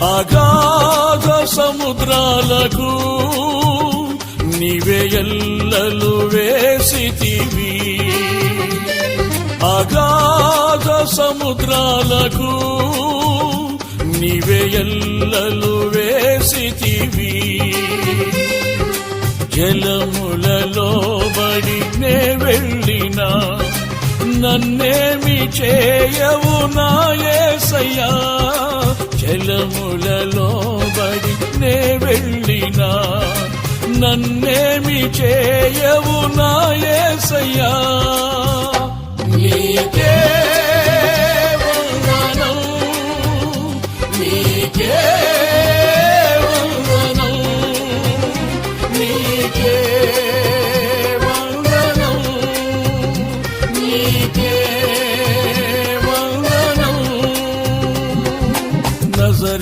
అగాధ సముద్రాలకు నీవే ఎల్లలు వేసితివి. అగాధ సముద్రాలకు నీవే ఎల్లలు వేసితివి. జలములలో బడి నే వెళ్ళినా నన్నేమి చేయవు నాయసయ్యా సయ్యా పాదములలోబడి నే వెళ్ళినా. నన్నేమి చేయవు నాయసయ్యా నీకే వందనం. నీకే nazar